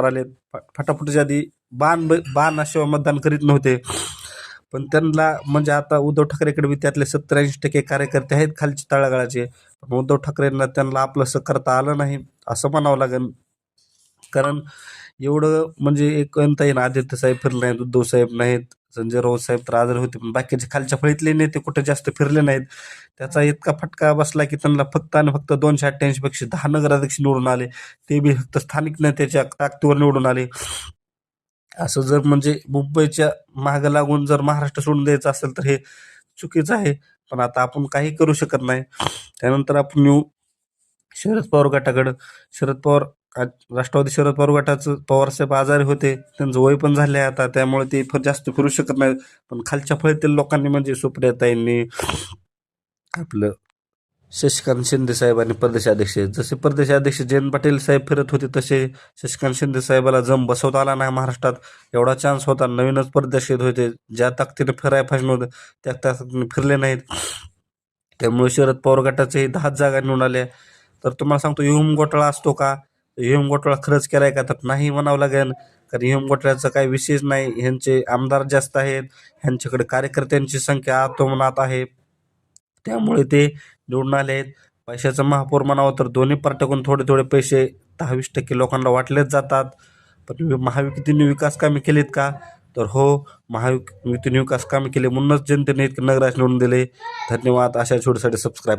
रस्त्यावर आले फ- आधी बाण ब- बाणाशिवाय मतदान करीत नव्हते. पण त्यांना म्हणजे आता उद्धव ठाकरेकडे बी त्यातले सत्तर ऐंशी टक्के कार्यकर्ते आहेत खालचे तळागाळाचे. पण उद्धव ठाकरेंना त्यांना आपलंसं करता आलं नाही असं म्हणावं लागेल. कारण एवढं म्हणजे एक अंत येईल आदित्य साहेब फिरले नाहीत उद्धव साहेब नाहीत. संजय राऊत साहेब तर आजारी होते पण बाकीचे खालच्या फळीतले नेते कुठे जास्त फिरले नाहीत. त्याचा इतका फटका बसला की त्यांना फक्त आणि फक्त दोनशे अठ्ठ्याऐंशी पेक्षा दहा नगराध्यक्ष निवडून आले. ते बी फक्त स्थानिक नेत्याच्या ताकदीवर निवडून आले. असं जर म्हणजे मुंबईच्या मागं लागून जर महाराष्ट्र सोडून द्यायचं असेल तर हे चुकीचं आहे. पण आता आपण काही करू शकत नाही. त्यानंतर आपण येऊ. शरद पवार गटाकडं. शरद पवार आज राष्ट्रवादी शरद पवार गटाचं पवारसाहेब आजारी होते त्यांचं वय पण झाले आहे आता त्यामुळे ते फार जास्त फिरू शकत नाही पण खालच्या फळीतील लोकांनी म्हणजे सुप्रियाताईंनी आपलं शशिकांत शिंदे साहेब आणि प्रदेशाध्यक्ष जसे प्रदेशाध्यक्ष जयंत पाटील साहेब फिरत होते तसे शशिकांत शिंदे साहेबाला जम बसवता आला नाही महाराष्ट्रात. एवढा चान्स होता नवीनच प्रदेश येत होते. ज्या ताकदीने फिराय फाशन नव्हतं त्या ताकदीने फिरले नाहीत. त्यामुळे शरद पवार गटाचेही दहाच जागा निवडून आल्या. तर तुम्हाला सांगतो युम घोटाळा असतो का? युम घोटाळा खरंच केलाय का? तर नाही म्हणावं लागेल. कारण युम काही विशेष नाही. ह्यांचे आमदार जास्त आहेत. ह्यांच्याकडे कार्यकर्त्यांची संख्या आतोमनात आहे. त्यामुळे ते निवडून आले आहेत. पैशाचा महापौर म्हणावं तर दोन्ही पार्ट्याकडून थोडे थोडे पैसे दहा वीस टक्के लोकांना वाटलेच जातात. पण महाविकतीने विकास कामे केलीत का? तर हो महाविकतीने विकास कामे केले म्हणूनच जनतेने इतके नगराज निवडून दिले. धन्यवाद. अशा छोटीसाठी सबस्क्राईब